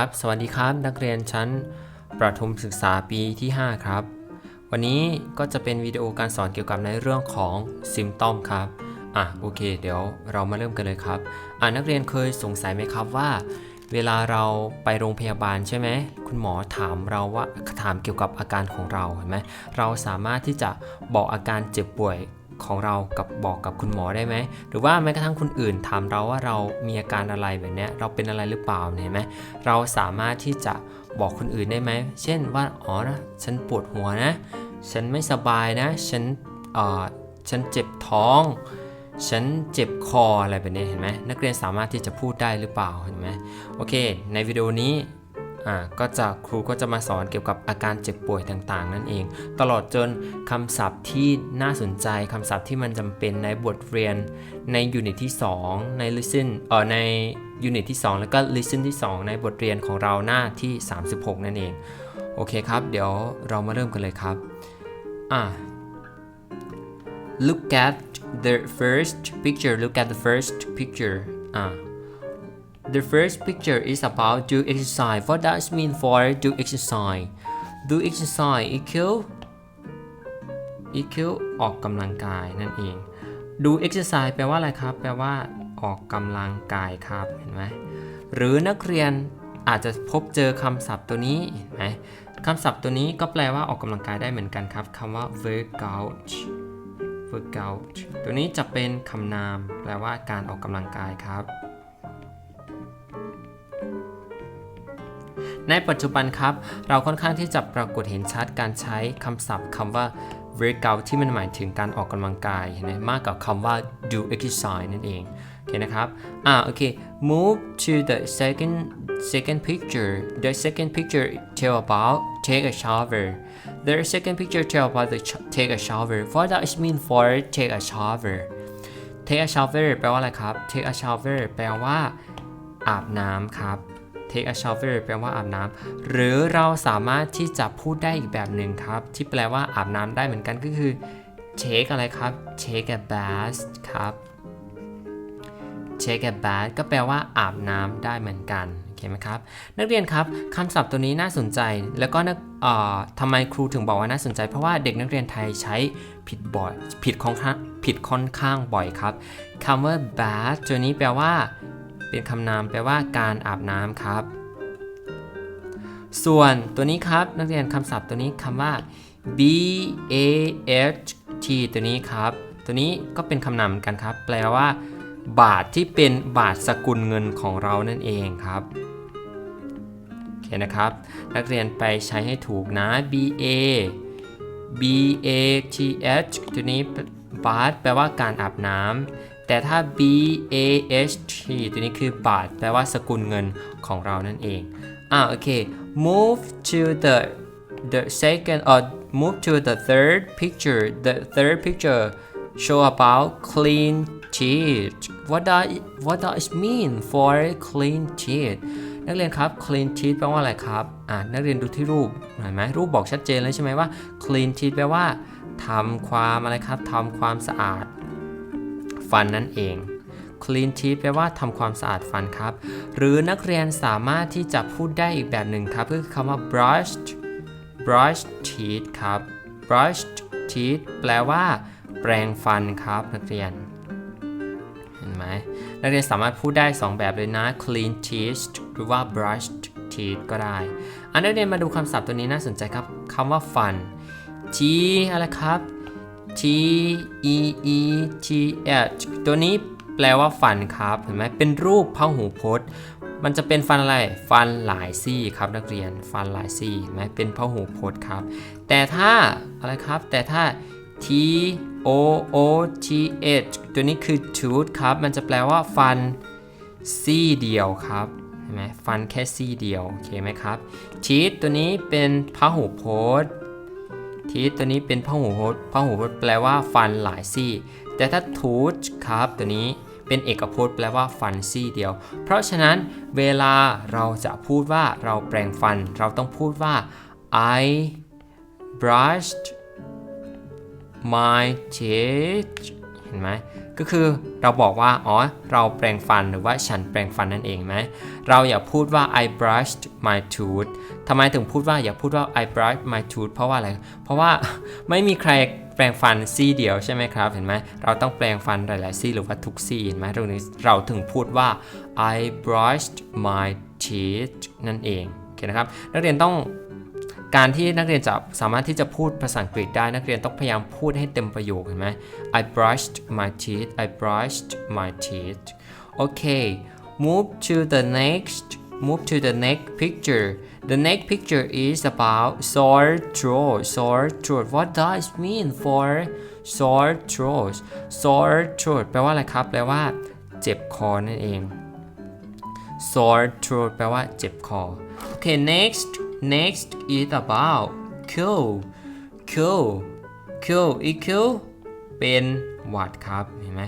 ครับ สวัสดีครับ นักเรียนชั้นประถมศึกษาปีที่ 5 ครับ วันนี้ก็จะเป็นวิดีโอการสอนเกี่ยวกับในเรื่องของซิมตอมครับอะโอเค เดี๋ยวเรามาเริ่มกันเลยครับอะนักเรียนเคยสงสัยไหมครับว่า เวลาเราไปโรงพยาบาลใช่ไหมคุณหมอถามเราว่าถามเกี่ยวกับอาการของเราเห็นไหมเราสามารถที่จะบอกอาการเจ็บป่วย ของเรากับบอกกับคุณหมอได้ไหม หรือว่าแม้กระทั่งคนอื่นถามเราว่าเรามีอาการอะไรแบบนี้เราเป็นอะไรหรือเปล่าเห็นไหมเราสามารถที่จะบอกคนอื่นได้ไหม เช่นว่าอ๋อนะฉันปวดหัวนะ ฉันไม่สบายนะ ฉันเอ่อฉันเจ็บท้อง ฉันเจ็บคออะไรแบบนี้เห็นไหมนักเรียนสามารถที่จะพูดได้หรือเปล่าเห็นไหมโอเค ในวิดีโอนี้ อ่าก็จะครูก็จะมาสอนเกี่ยวกับอาการเจ็บป่วยต่างๆ นั่นเอง ตลอดจนคำศัพท์ที่น่าสนใจคำศัพท์ที่มันจำเป็นในบทเรียนในยูนิตที่ 2 ใน listen เอ่อในยูนิตที่ 2 แล้วก็ listen ที่ 2 ในบทเรียนของเราหน้าที่ 36 นั่นเอง โอเคครับ เดี๋ยวเรามาเริ่มกันเลยครับอ่า look at the first picture look at the first picture อ่า The first picture is about do exercise. What does mean for do exercise? Do exercise equal equal ออกกำลังกายนั่นเอง do exercise แปลว่าอะไรครับ แปลว่าออกกำลังกายครับเห็นไหมหรือนักเรียนอาจจะพบเจอคำศัพท์ตัวนี้เห็นไหมคำศัพท์ตัวนี้ก็แปลว่าออกกำลังกายได้เหมือนกันครับคำว่า workout workout ตัวนี้จะเป็นคำนาม แปลว่าการออกกำลังกายครับ ในปัจจุบันครับ เราค่อนข้างที่จะปรากฏเห็นชัดการใช้คำศัพท์คำว่า workout ที่มันหมายถึงการออกกำลังกายนไหมากกว่าคำว่า do exercise นั่นเองโอเคนะครับอ่าโอเค move to the second second picture the second picture tell about take a shower the second picture tell about the take a shower what does it mean for take a shower take a shower แปลว่าอะไรครับ take a shower แปลว่าอาบน้ำครับ take a shower แปลว่าอาบน้ำหรือเราสามารถที่จะพูดได้อีกแบบหนึ่งครับ ที่แปลว่าอาบน้ำได้เหมือนกันก็คือ take อะไรครับ take a bath ครับ take a bath ก็แปลว่าอาบน้ำได้เหมือนกันโอเคไหมครับนักเรียนครับคำศัพท์ตัวนี้น่าสนใจแล้วก็นักเอ่อทำไมครูถึงบอกว่าน่าสนใจ เพราะว่าเด็กนักเรียนไทยใช้ผิดบ่อยผิดค่อนข้างผิดค่อนข้างบ่อยครับคำว่า bath ตัวนี้แปลว่า เป็นคำนามแปลว่าการอาบน้ำครับ ส่วนตัวนี้ครับนักเรียนคำศัพท์ตัวนี้คำว่า b a h t ตัวนี้ครับ ตัวนี้ก็เป็นคำนามกันครับ แปลว่า บาทที่เป็นบาทสกุลเงินของเรานั่นเองครับโอเคนะครับ นักเรียนไปใช้ให้ถูกนะ b a b a t h ตัวนี้บาทแปลว่าการอาบน้ำ แต่ถ้า B A H T ตัวนี้คือบาทแปลว่าสกุลเงินของเรานั่นเอง อ่าโอเค move to the the second or move to the third picture the third picture show about clean teeth what does what does it mean for clean teeth นักเรียนครับ clean teeth แปลว่าอะไรครับอ่านักเรียนดูที่รูปเห็นไหมรูปบอกชัดเจนเลยใช่ไหมว่า clean teeth แปลว่าทำความอะไรครับทำความสะอาด ฟันนั่นเอง clean teeth แปลว่าทำความสะอาดฟันครับ หรือนักเรียนสามารถที่จะพูดได้อีกแบบหนึ่งครับก็คือคำว่า brushed brush teeth ครับ brush teeth แปลว่า แปรงฟันครับ นักเรียน เห็นไหมนักเรียนสามารถพูดได้ 2 แบบเลยนะ clean teeth หรือว่า brushed teeth ก็ได้ อันนักเรียนมาดูคำศัพท์ตัวนี้น่าสนใจครับคำว่าฟัน T อะไรครับ T E E T H ตัวนี้แปลว่าฟันครับ เห็นไหมเป็นรูปพหูพจน์ มันจะเป็นฟันอะไร ฟันหลายซี่ครับนักเรียน ฟันหลายซี่เห็นไหมเป็นพหูพจน์ครับ แต่ถ้าอะไรครับ แต่ถ้า T O O T H ตัวนี้คือ tooth ครับ มันจะแปลว่าฟันซี่เดียวครับเห็นไหมฟันแค่ซี่เดียว โอเคไหมครับ teeth ตัวนี้เป็นพหูพจน์ ทีตัวนี้เป็นพหูพจน์พหูพจน์แปลว่าฟันหลายซี่ แต่ถ้าทูชครับตัวนี้เป็นเอกพจน์แปลว่าฟันซี่เดียว เพราะฉะนั้นเวลาเราจะพูดว่าเราแปรงฟัน เราต้องพูดว่า I brushed my teeth เห็นไหม ก็คือเราบอกว่าอ๋อเราแปรงฟันหรือว่าฉันแปรงฟันนั่นเองไหมเราอย่าพูดว่า I brushed my tooth ทำไมถึงพูดว่าอย่าพูดว่า I brushed my tooth เพราะว่าอะไร เพราะว่าไม่มีใครแปรงฟันซี่เดียวใช่ไหมครับ เห็นไหมเราต้องแปรงฟันหลายๆซี่หรือว่าทุกซี่เห็นไหมตรงนี้เราถึงพูดว่า I brushed my teeth นั่นเองโอเคนะครับนักเรียนต้อง การที่นักเรียนจะสามารถที่จะพูดภาษาอังกฤษได้นักเรียนต้องพยายามพูดให้เต็มประโยคเห็นไหม I brushed my teeth I brushed my teeth okay move to the next move to the next picture the next picture is about sore throat sore throat what does mean for sore throat sore throat แปลว่าอะไรครับ แปลว่า เจ็บคอนั่นเอง sore throat แปลว่าเจ็บคอ okay next next is about cool cool cool อี cool เป็นหวัดครับ เห็นไหม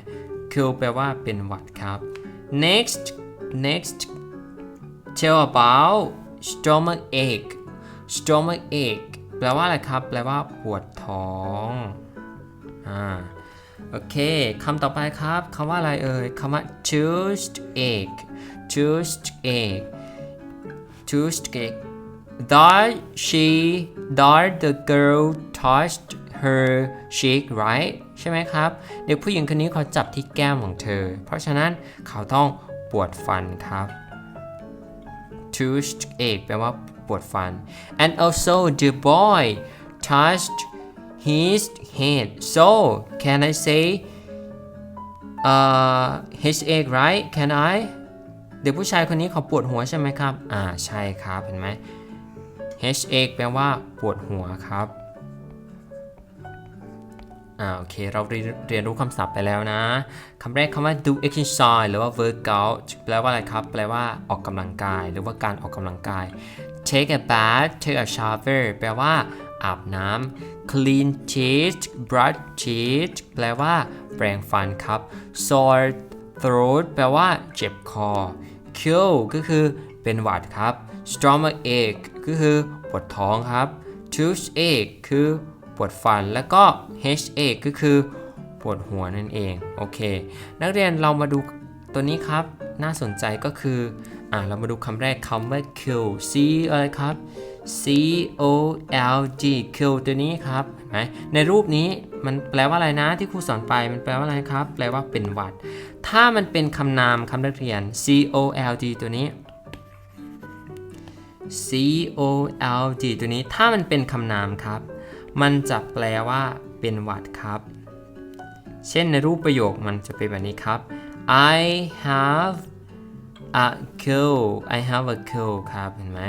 cool แปลว่าเป็นหวัดครับ next next tell about stomach ache stomach ache แปลว่าอะไรครับ แปลว่าปวดท้อง อ่า โอเค คำต่อไปครับ คำว่าอะไรเอ่ย คำว่า toothache toothache toothache does she does the girl touched her cheek right ใช่ไหมครับ เด็กผู้หญิงคนนี้เขาจับที่แก้มของเธอ เพราะฉะนั้นเขาต้องปวดฟันครับ toothache แปลว่าปวดฟัน and also the boy touched his head so can I say uh his egg right can I เด็กผู้ชายคนนี้เขาปวดหัวใช่ไหมครับ อ่า ใช่ครับ เห็นไหม H A แปลว่าปวดหัวครับอ่าโอเค เราเรียนรู้คำศัพท์ไปแล้วนะคำแรกคำว่า do exercise หรือว่า workout แปลว่าอะไรครับ แปลว่าออกกำลังกาย หรือว่าการออกกำลังกาย take a bath take a shower แปลว่า อาบน้ำ clean teeth brush teeth แปลว่า แปรงฟันครับ sore throat แปลว่า เจ็บคอ cold ก็คือเป็นหวัดครับ stomach ache ก็คือปวดท้องครับ toothache คือปวดฟัน แล้วก็ headache ก็คือปวดหัวนั่นเอง โอเค นักเรียนเรามาดูตัวนี้ครับ น่าสนใจก็คือ อ่าเรามาดูคำแรกคำว่า kill c อะไรครับ c o l g kill ตัวนี้ครับเห็นไหมในรูปนี้มันแปลว่าอะไรนะที่ครูสอนไป มันแปลว่าอะไรครับ แปลว่าเป็นหวัด ถ้ามันเป็นคำนามคำนักเรียน c o l d ตัวนี้ c o l d ตัวนี้ถ้ามันเป็นคำนามครับ มันจะแปลว่าเป็นหวัดครับ เช่นในรูปประโยคมันจะเป็นแบบนี้ครับ I have a cold I have a cold ครับเห็นไหม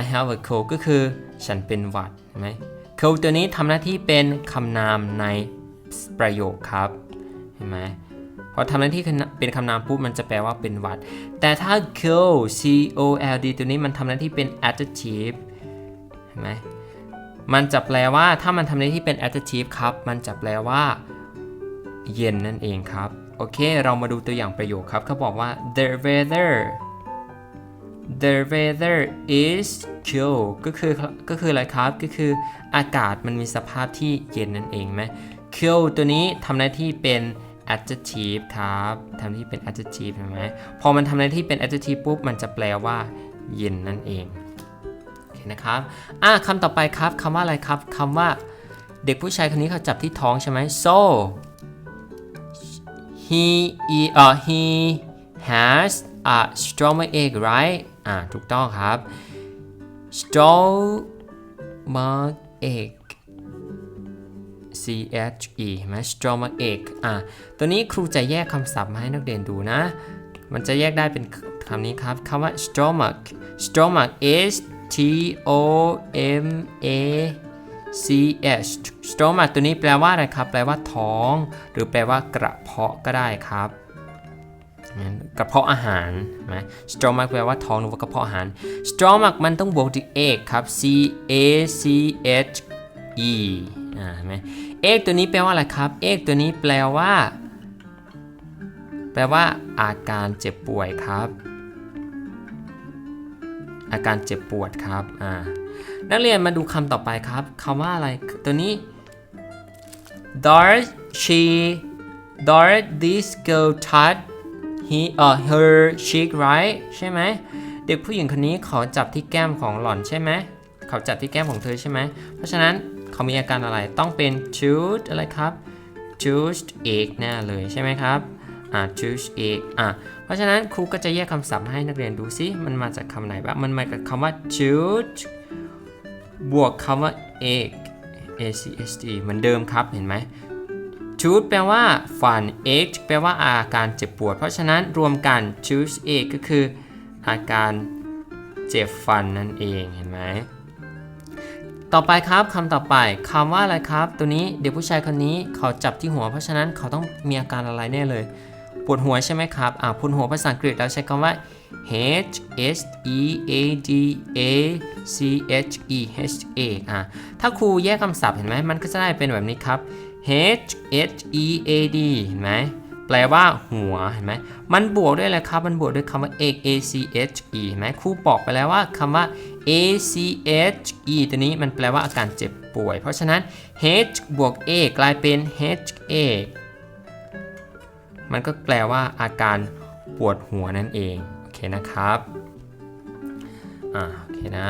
I have a cold ก็คือฉันเป็นหวัดเห็นไหม cold ตัวนี้ทำหน้าที่เป็นคำนามในประโยคครับ เห็นไหม พอทำหน้าที่เป็นคำนามปุ๊บมันจะแปลว่าเป็นวัด แต่ถ้า cold c o l d ตัวนี้มันทำหน้าที่เป็น adjective เห็นไหมมันจะแปลว่าถ้ามันทำหน้าที่เป็น adjective ครับ มันจะแปลว่า เย็นนั่นเองครับ โอเค เรามาดูตัวอย่างประโยคครับเขาบอกว่า the weather the weather is cold ก็คือก็คืออะไรครับ ก็คืออากาศมันมีสภาพที่เย็นนั่นเองไหม cold ตัวนี้ทำหน้าที่เป็น adjective ครับทำที่เป็น adjective เห็นไหมพอมันทำหน้าที่เป็น adjective ปุ๊บ มันจะแปลว่า เย็นนั่นเองโอเคนะครับอะคำต่อไปครับคำว่าอะไรครับคำว่าเด็กผู้ชายคนนี้เขาจับที่ท้องใช่ไหม so he uh he has a stomach ache right อ่าถูกต้องครับ stomach ache C H E ไหม stomach ache อะตัวนี้ครูจะแยกคำศัพท์มาให้นักเรียนดูนะ มันจะแยกได้เป็นคำนี้ครับคำว่า stomach stomach s T O M A C H stomach ตัวนี้แปลว่าอะไรครับ แปลว่าท้อง หรือแปลว่ากระเพาะก็ได้ครับกระเพาะอาหารไหม stomach แปลว่าท้องหรือว่ากระเพาะอาหาร stomach มันต้องบวกด้วย egg ครับ c a c h e อ่าเห็นไหม egg ตัวนี้แปลว่าอะไรครับ egg ตัวนี้แปลว่า แปลว่า อาการเจ็บป่วยครับ อาการเจ็บปวดครับอ่านักเรียนมาดูคำต่อไปครับคำว่าอะไรตัวนี้ does she Doris this girl touch he uh, her cheek right ใช่ไหมเด็กผู้หญิงคนนี้เขาจับที่แก้มของหล่อนใช่ไหมเขาจับที่แก้มของเธอใช่ไหมเพราะฉะนั้น เขามีอาการอะไรต้องเป็น tooth อะไรครับ tooth ache แน่เลยใช่ไหมครับอ่า tooth ache อะเพราะฉะนั้นครูก็จะแยกคำศัพท์ให้นักเรียนดูซิ มันมาจากคำไหนบ้าง มันมาจากคำว่า tooth บวกคำว่า ache a c h t เหมือนเดิมครับ เห็นไหม tooth แปลว่าฟัน ache แปลว่าอาการเจ็บปวด เพราะฉะนั้นรวมกัน tooth ache ก็คืออาการเจ็บฟันนั่นเอง เห็นไหม ต่อไปครับคำต่อไปคำว่าอะไรครับ ตัวนี้เด็กผู้ชายคนนี้เขาจับที่หัว เพราะฉะนั้นเขาต้องมีอาการอะไรแน่เลยปวดหัวใช่ไหมครับอ่าปวดหัวภาษาอังกฤษเราใช้คำว่า H S E A D A C H E H A อะถ้าครูแยกคำศัพท์เห็นไหมมันก็จะได้เป็นแบบนี้ครับ H H E A D เห็นไหม แปลว่าหัวเห็นไหมมันบวกด้วยอะไรครับ มันบวกด้วยคำว่า A A C H E เห็นไหมครูบอกไปแล้วว่าคำว่า A C H E ตัวนี้มันแปลว่าอาการเจ็บป่วย เพราะฉะนั้น H บวก A กลายเป็น H A มันก็แปลว่าอาการปวดหัวนั่นเอง โอเคนะครับ อ่า โอเคนะ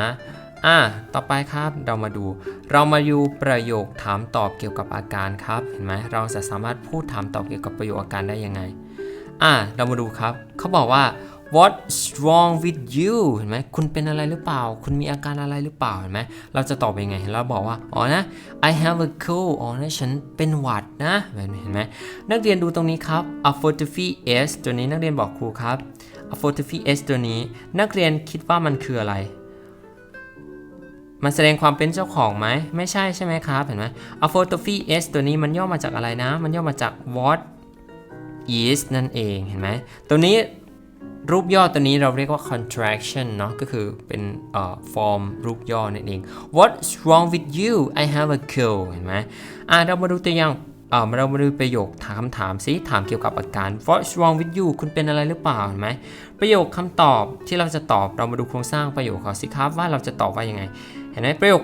อ่าต่อไปครับเรามาดู เรามาดูประโยคถามตอบเกี่ยวกับอาการครับเห็นไหมเราจะสามารถพูดถามตอบเกี่ยวกับประโยคอาการได้ยังไงอ่าเรามาดูครับเขาบอกว่า what's wrong with you เห็นไหมคุณเป็นอะไรหรือเปล่า คุณมีอาการอะไรหรือเปล่า เห็นไหมเราจะตอบยังไง เราบอกว่า อ๋อนะ I have a cold อ๋อนะ ฉันเป็นหวัดนะ เห็นไหม นักเรียนดูตรงนี้ครับ apostrophe s ตัวนี้นักเรียนบอกครูครับ apostrophe s ตัวนี้ นักเรียนคิดว่ามันคืออะไร มันแสดงความเป็นเจ้าของไหม ไม่ใช่ใช่ไหมครับ เห็นไหม apostrophe s ตัวนี้มันย่อมาจากอะไรนะ มันย่อมาจาก what is นั่นเอง เห็นไหม ตัวนี้รูปย่อตัวนี้เราเรียกว่า contraction เนาะ ก็คือเป็นเอ่อ form รูปย่อนั่นเอง what's wrong with you I have a cold เห็นไหมอะเรามาดูตัวอย่างเอ่อเรามาดูประโยคถามคำถามซิถามเกี่ยวกับอาการ what's wrong with you คุณเป็นอะไรหรือเปล่าเห็นไหมประโยคคำตอบที่เราจะตอบเรามาดูโครงสร้างประโยคเขาสิครับว่าเราจะตอบว่ายังไง เห็นไหมประโยค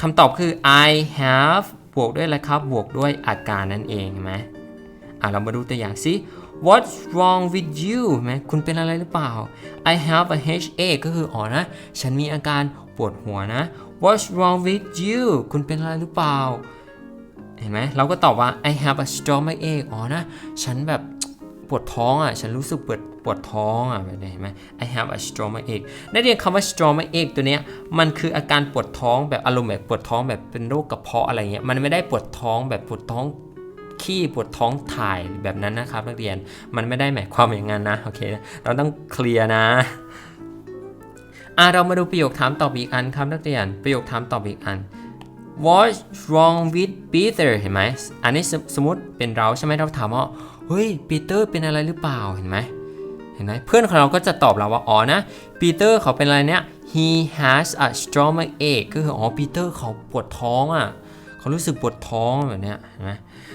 คำตอบคือ I have บวกด้วยอะไรครับ บวกด้วยอาการนั่นเองเห็นไหมอะเรามาดูตัวอย่างซิ What's wrong with you ไหมคุณเป็นอะไรหรือเปล่า I have a headache ก็คืออ๋อนะ ฉันมีอาการปวดหัวนะ What's wrong with you คุณเป็นอะไรหรือเปล่า เห็นไหมเราก็ตอบว่า I have a stomach ache อ๋อนะ ฉันแบบ ปวดท้องอะ ฉันรู้สึกปวดปวดท้องอะแบบนี้เห็นไหม I have a stomach ache นักเรียนคำว่า stomach ache ตัวเนี้ยมันคืออาการปวดท้องแบบอารมณ์แบบปวดท้องแบบเป็นโรคกระเพาะอะไรเงี้ย มันไม่ได้ปวดท้องแบบปวดท้องขี้ปวดท้องถ่ายแบบนั้นนะครับนักเรียน มันไม่ได้หมายความอย่างนั้นนะ โอเค เราต้องเคลียร์นะอะเรามาดูประโยคถามตอบอีกอันครับนักเรียน ประโยคถามตอบอีกอัน What's wrong with Peter เห็นไหม อันนี้สสมมติเป็นเราใช่ไหมเราถามว่า เฮ้ยปีเตอร์เป็นอะไรหรือเปล่าเห็นไหมเห็นไหมเพื่อนของเราก็จะตอบเราว่าอ๋อนะปีเตอร์เขาเป็นอะไรเนี่ย he has a stomach ache ก็คืออ๋อปีเตอร์เขาปวดท้องอะเขารู้สึกปวดท้องแบบเนี้ยเห็นไหม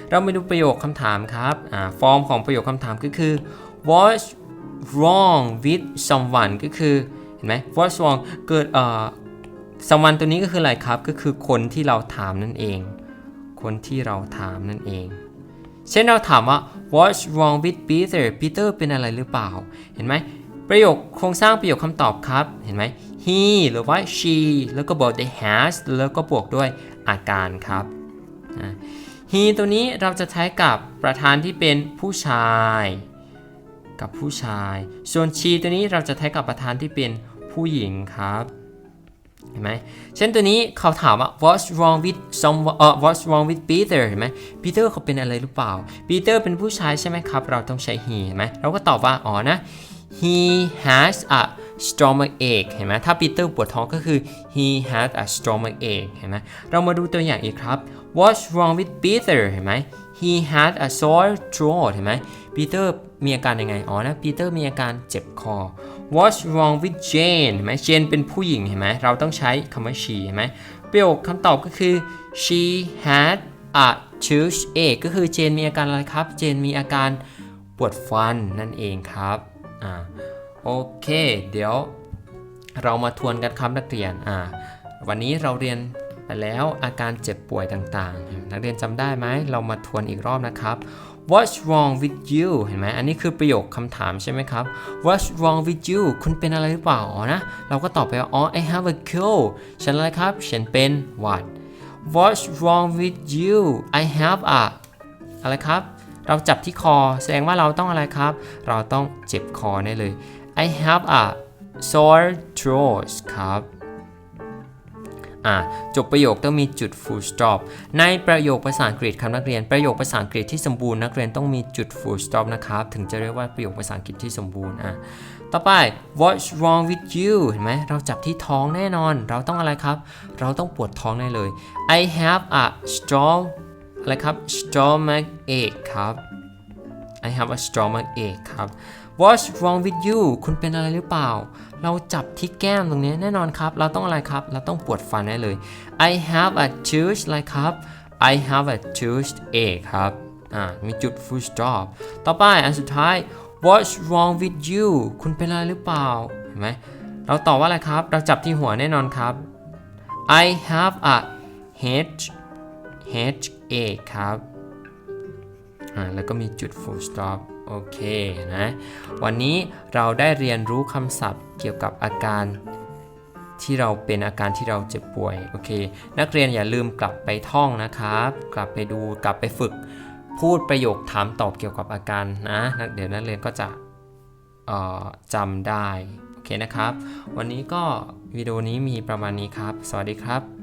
เรามาดูประโยคคำถามครับอ่าฟอร์มของประโยคคำถามก็คือ what's wrong with someone ก็คือเห็นไหม what's wrong เกิดเอ่อ someone ตัวนี้ก็คืออะไรครับก็คือคนที่เราถามนั่นเอง คนที่เราถามนั่นเอง เช่นเราถามว่า what's wrong with Peter Peter เป็นอะไรหรือเปล่า เห็นไหม ประโยคโครงสร้างประโยคคำตอบครับ เห็นไหม he หรือว่า she แล้วก็บวกด้วย has แล้วก็บวกด้วยอาการครับ he ตัวนี้เราจะใช้กับประธานที่เป็นผู้ชาย กับผู้ชาย ส่วน she ตัวนี้เราจะใช้กับประธานที่เป็นผู้หญิงครับ เห็นไหมเช่นตัวนี้เขาถามว่า what's wrong with some เอ่อ what's wrong with Peter เห็นไหม Peter เขาเป็นอะไรหรือเปล่า Peter เป็นผู้ชายใช่ไหมครับ เราต้องใช้ he เห็นไหมเราก็ตอบว่า อ๋อนะ he has a stomach ache เห็นไหมถ้า Peter ปวดท้องก็คือ he has a stomach ache เห็นไหมเรามาดูตัวอย่างอีกครับ what's wrong with Peter เห็นไหม he had a sore throat เห็นไหม Peter มีอาการยังไง อ๋อนะ Peter มีอาการเจ็บคอ What's wrong with Jane เห็นไหม Jane เป็นผู้หญิงเห็นไหมเราต้องใช้คำว่า she เห็นไหมประโยคคำตอบก็คือ she had a toothache ก็คือเจนมีอาการอะไรครับ เจนมีอาการปวดฟันนั่นเองครับอ่าโอเค เดี๋ยวเรามาทวนกันครับนักเรียนอ่าวันนี้เราเรียนไปแล้วอาการเจ็บป่วยต่างๆ นักเรียนจำได้ไหม เรามาทวนอีกรอบนะครับ What's wrong with you เห็นไหมอันนี้คือประโยคคำถามใช่ไหมครับ What's wrong with you คุณเป็นอะไรหรือเปล่าอ๋อนะเราก็ตอบไปว่าอ๋อ I have a cold ฉันอะไรครับ ฉันเป็นหวัด What's wrong with you I have a อะไรครับ เราจับที่คอ แสดงว่าเราต้องอะไรครับ เราต้องเจ็บคอแน่เลย I have a sore throat ครับ อะจบประโยคต้องมีจุด full stop ในประโยคภาษาอังกฤษครับนักเรียน ประโยคภาษาอังกฤษที่สมบูรณ์นักเรียนต้องมีจุด full stop นะครับ ถึงจะเรียกว่าประโยคภาษาอังกฤษที่สมบูรณ์อะต่อไป what's wrong with you เห็นไหมเราจับที่ท้องแน่นอน เราต้องอะไรครับ เราต้องปวดท้องแน่เลย I have a strong อะไรครับ stomach ache ครับ I have a stomach ache ครับ What's wrong with you คุณเป็นอะไรหรือเปล่า เราจับที่แก้มตรงนี้แน่นอนครับ เราต้องอะไรครับ เราต้องปวดฟันแน่เลย I have a tooth อะไรครับ I have a toothache ครับ อ่า มีจุด full stop ต่อไปอันสุดท้าย What's wrong with you คุณเป็นอะไรหรือเปล่า เห็นไหม เราตอบว่าอะไรครับ เราจับที่หัวแน่นอนครับ I have a head headache ครับ อ่า แล้วก็มีจุด full stop โอเคนะวันนี้เราได้เรียนรู้คำศัพท์เกี่ยวกับอาการที่เราเป็นอาการที่เราเจ็บป่วยโอเค นักเรียนอย่าลืมกลับไปท่องนะครับ กลับไปดูกลับไปฝึก พูดประโยคถามตอบเกี่ยวกับอาการนะนักเดี๋ยวนักเรียนก็จะจำได้โอเคนะครับ วันนี้ก็วิดีโอนี้มีประมาณนี้ครับ สวัสดีครับ